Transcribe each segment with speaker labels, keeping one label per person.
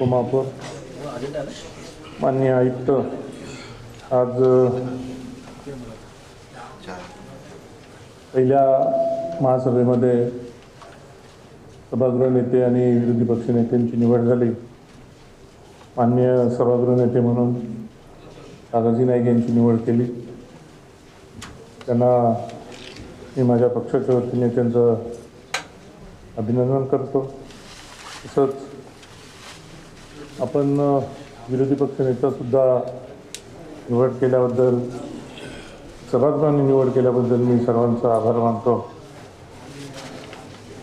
Speaker 1: उपमहापौर माननीय आयुक्त आज पहिल्या महासभेमध्ये सभागृह नेते आणि विरोधी पक्ष नेत्यांची निवड झाली. माननीय सभागृह नेते म्हणून दादाजी नाईक यांची निवड केली. त्यांना मी माझ्या पक्षाच्या वतीने त्यांचं अभिनंदन करतो. तसंच आपण विरोधी पक्ष नेतासुद्धा निवड केल्याबद्दल सभागृहाने निवड केल्याबद्दल मी सर्वांचा आभार मानतो.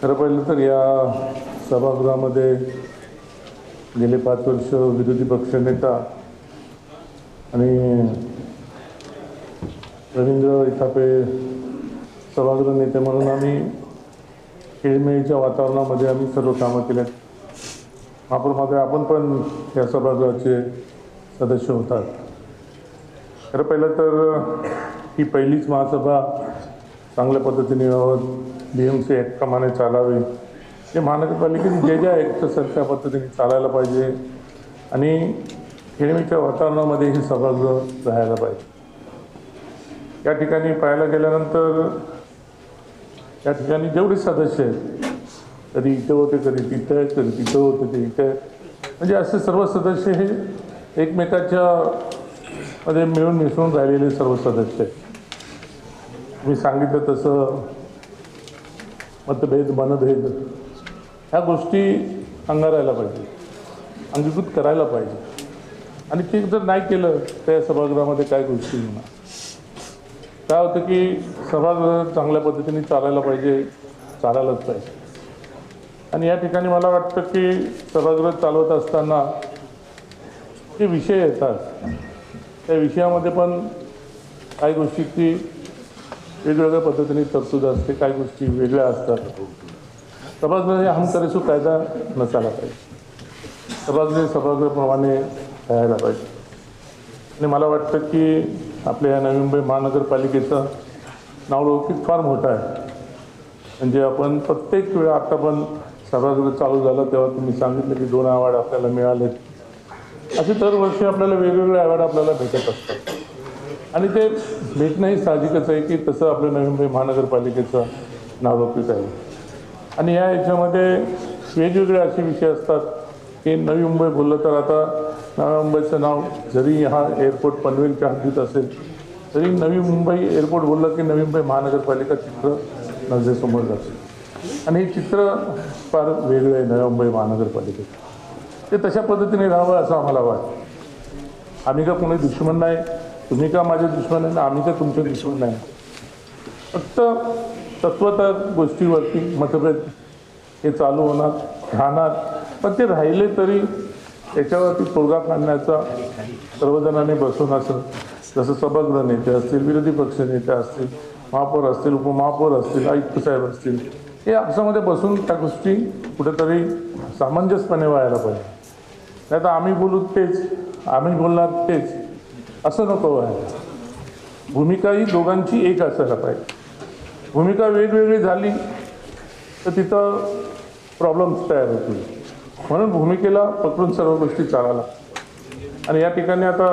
Speaker 1: खरं पाहिलं तर या सभागृहामध्ये गेले पाच वर्ष विरोधी पक्ष नेता आणि रवींद्र इथापे सभागृह नेते म्हणून आम्ही खेळमेळीच्या वातावरणामध्ये आम्ही सर्व कामं केल्यात. महापौरमध्ये आपण पण या सभागृहाचे सदस्य होतात. खरं पहिलं तर ही पहिलीच महासभा चांगल्या पद्धतीने बी एम सी ॲक्टप्रमाणे चालावी. हे महानगरपालिकेने जे ज्या ॲक्ट त्या पद्धतीने चालायला पाहिजे आणि खेळमीच्या वातावरणामध्ये हे सभागृह राहायला पाहिजे. या ठिकाणी पाहायला गेल्यानंतर या ठिकाणी जेवढे सदस्य आहेत कधी इथं होते कधी तिथं आहेत कधी तिथं होते ते इथं. आहेत म्हणजे असे सर्व सदस्य हे एकमेकाच्या मध्ये मिळून मिसळून राहिलेले सर्व सदस्य. मी सांगितलं तसं मतभेद मनभेद ह्या गोष्टी अंगारायला पाहिजे अंगीकृत करायला पाहिजे. आणि ते जर नाही केलं तर या सभागृहामध्ये काय गोष्टी होणार? काय होतं की सभागृह चांगल्या पद्धतीने चालायला पाहिजे चालायलाच पाहिजे. आणि या ठिकाणी मला वाटतं की सभागृह चालवत असताना जे विषय येतात त्या विषयामध्ये पण काही गोष्टीची वेगवेगळ्या पद्धतीने तरतूद असते काही गोष्टी वेगळ्या असतात. सभागृह हे हम करेसो कायदा नसायला पाहिजे. सभागृह सभागृहाप्रमाणे राहायला पाहिजे. आणि मला वाटतं की आपल्या या नवी मुंबई महानगरपालिकेचं नावलौकिक फार मोठं आहे. म्हणजे आपण प्रत्येक वेळा आता पण सभागृह चालू झालं तेव्हा तुम्ही सांगितलं की दोन अवॉर्ड आपल्याला मिळालेत. असे दरवर्षी आपल्याला वेगवेगळे अवॉर्ड आपल्याला भेटत असतात. आणि ते भेटणंही साहजिकच आहे की तसं आपलं नवी मुंबई महानगरपालिकेचं रोपित आहे. आणि या याच्यामध्ये वेगवेगळे असे विषय असतात की नवी मुंबई बोललं तर आता नव्या मुंबईचं नाव जरी हा एअरपोर्ट पनवेलच्या हद्दीत असेल तरी नवी मुंबई एअरपोर्ट बोललं की नवी मुंबई महानगरपालिका चित्र नजरेसमोर जाते. आणि हे चित्र फार वेगळं आहे नव्या मुंबई महानगरपालिकेत. ते तशा पद्धतीने राहावं असं आम्हाला वाटतं. आम्ही का कोणी दुश्मन नाही? तुम्ही का माझे दुश्मन आहे ना आम्ही का तुमचे दुश्मन नाही? फक्त तत्वता गोष्टीवरती मतभेद हे चालू होणार राहणार. पण ते राहिले तरी त्याच्यावरती तोडगा काढण्याचा सर्वजणांनी बसून असं जसं सभागृह नेते असतील विरोधी पक्ष नेते असतील महापौर असतील उपमहापौर असतील आयुक्त साहेब असतील हे आपसामध्ये बसून त्या गोष्टी कुठेतरी सामंजस्यपणे व्हायला पाहिजे. नाही तर आम्ही बोलू तेच आम्ही बोलणार तेच असं नको व्हायला. भूमिका ही दोघांची एक असायला पाहिजे. भूमिका वेगवेगळी झाली तर तिथं प्रॉब्लेम्स तयार होतील. म्हणून भूमिकेला पकडून सर्व गोष्टी चालायला. आणि या ठिकाणी आता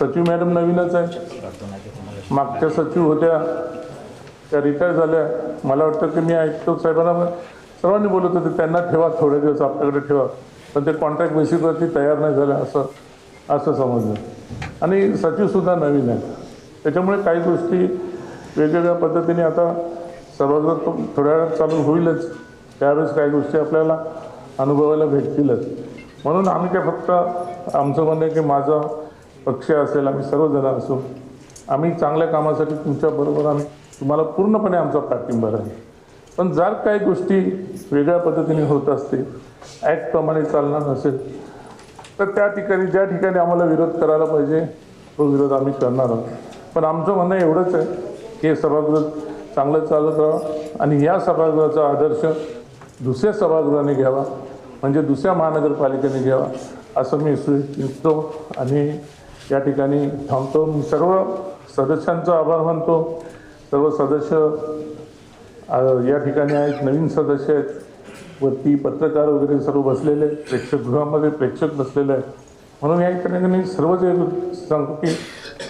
Speaker 1: सचिव मॅडम नवीनच आहे. मागच्या सचिव होत्या त्या रिटायर झाल्या. मला वाटतं की मी ऐकतो साहेबांना सर्वांनी बोलत होते त्यांना ठेवा थोडे दिवस आपल्याकडे ठेवा. पण ते कॉन्ट्रॅक्ट बेसिसवरती तयार नाही झालं असं असं समजलं. आणि सचिवसुद्धा नवीन आहे त्याच्यामुळे काही गोष्टी वेगवेगळ्या पद्धतीने आता सभागृहात थोड्या वेळात चालू होईलच. त्यावेळेस काही गोष्टी आपल्याला अनुभवायला भेटतीलच. म्हणून आम्ही काय फक्त आमचं म्हणणं आहे की माझा पक्ष असेल आम्ही सर्वजण असू. आम्ही चांगल्या कामासाठी तुमच्याबरोबर आम्ही तुम्हाला पूर्णपणे आमचा पाठिंबा राहील. पण जर काही गोष्टी वेगळ्या पद्धतीने होत असतील ॲक्टप्रमाणे चालणार नसेल तर त्या ठिकाणी ज्या ठिकाणी आम्हाला विरोध करायला पाहिजे तो विरोध आम्ही करणार आहोत. पण आमचं म्हणणं एवढंच आहे की हे सभागृह चांगलं चालत राहावं आणि या सभागृहाचा आदर्श दुसऱ्या सभागृहाने घ्यावा म्हणजे दुसऱ्या महानगरपालिकेने घ्यावा असं मी सुचतो आणि या ठिकाणी थांबतो. मी सर्व सदस्यांचा आभार मानतो. सर्व सदस्य या ठिकाणी आहेत नवीन सदस्य आहेत. वरती पत्रकार वगैरे सर्व बसलेले आहेत. प्रेक्षकगृहामध्ये प्रेक्षक बसलेले आहेत. म्हणून या ठिकाणी सर्वच हे सांगतो की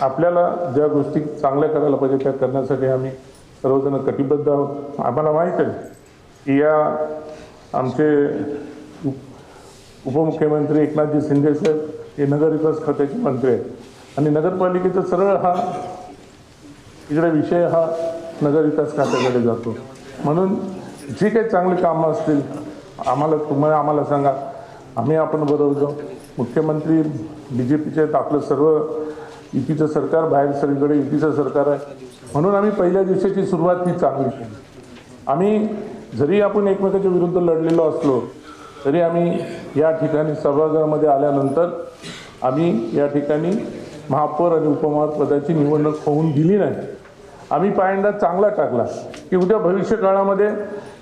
Speaker 1: आपल्याला ज्या गोष्टी चांगल्या करायला पाहिजे त्या करण्यासाठी आम्ही सर्वजण कटिबद्ध आहोत. आम्हाला माहीत आहे की या आमचे उप- उपमुख्यमंत्री एकनाथजी शिंदे साहेब हे नगरविकास खात्याचे मंत्री आहेत. आणि नगरपालिकेचा सरळ हा इकडे विषय हा नगरविकास खात्याकडे जातो. म्हणून जी काही चांगली कामं असतील आम्हाला तुम्हाला आम्हाला सांगा. आम्ही आपण बरोबर जाऊ. मुख्यमंत्री बी जे पीचे आहेत आपलं सर्व युतीचं सरकार बाहेर सगळीकडे युतीचं सरकार आहे. म्हणून आम्ही पहिल्या दिवसाची सुरुवात ही चांगली केली. आम्ही जरी आपण एकमेकाच्या विरुद्ध लढलेलो असलो तरी आम्ही या ठिकाणी सभागृहामध्ये आल्यानंतर आम्ही या ठिकाणी महापौर आणि उपमहापौर पदाची निवडणूक होऊन दिली नाही. आम्ही पायंडा चांगला टाकला. की उद्या भविष्य काळामध्ये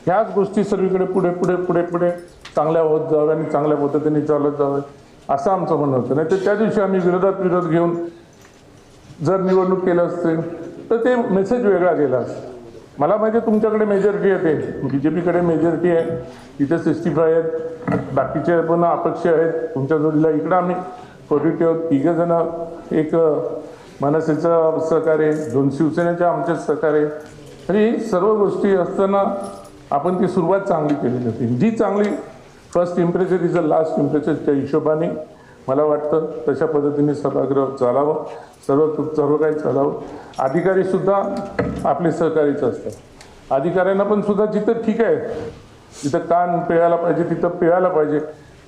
Speaker 1: ह्याच गोष्टी सर्वीकडे पुढे पुढे पुढे पुढे चांगल्या होत जाव्या आणि चांगल्या पद्धतीने चालत जावं असं आमचं म्हणणं होतं. नाही तर त्या दिवशी आम्ही विरोधात विरोध घेऊन जर निवडणूक केलं असते तर ते मेसेज वेगळा गेला. मला माहिती आहे तुमच्याकडे मेजॉरिटी येते बी जे पीकडे मेजॉरिटी आहे. तिथे सिक्स्टी फाय आहेत. बाकीचे पण अपक्ष आहेत. तुमच्या जोडीला इकडं आम्ही पॉझिटिव्ह आहोत. तिघं जण एक मनसेचं सहकार्य दोन शिवसेनेच्या आमचे सहकार्य आणि सर्व गोष्टी असताना आपण ती सुरुवात चांगली केलेली होती. जी चांगली first impression is a last इम्प्रेशनच्या हिशोबाने मला वाटतं तशा पद्धतीने सभागृह चालावं सर्व सर्व काही चालावं. अधिकारीसुद्धा आपले सहकारीच असतात. अधिकाऱ्यांना पण सुद्धा जिथं ठीक आहे जिथं कान पिळायला पाहिजे तिथं पिळायला पाहिजे.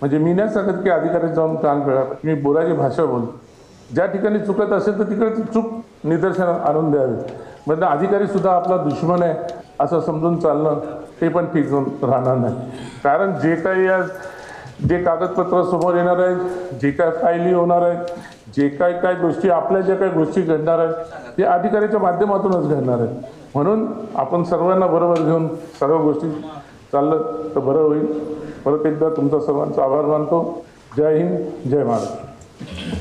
Speaker 1: म्हणजे मी नाही सांगत की अधिकारी जाऊन कान पिळायला पाहिजे. मी बोलायची भाषा बोलतो. ज्या ठिकाणी चुकत असेल तर तिकडे ती चूक निदर्शनात आणून द्यावी. म्हणजे अधिकारी सुद्धा आपला दुश्मन आहे असं समजून चालणं ते पण ठीक होऊन राहणार नाही. कारण जे काही या जे कागदपत्र समोर येणार आहेत जे काय फायली होणार आहेत जे काय काय गोष्टी आपल्या ज्या काही गोष्टी घडणार आहेत ते अधिकाऱ्याच्या माध्यमातूनच घडणार आहेत. म्हणून आपण सर्वांना बरोबर घेऊन सर्व गोष्टी चाललं तर बरं होईल. परत एकदा तुमचा सर्वांचा आभार मानतो. जय हिंद जय महाराष्ट्र.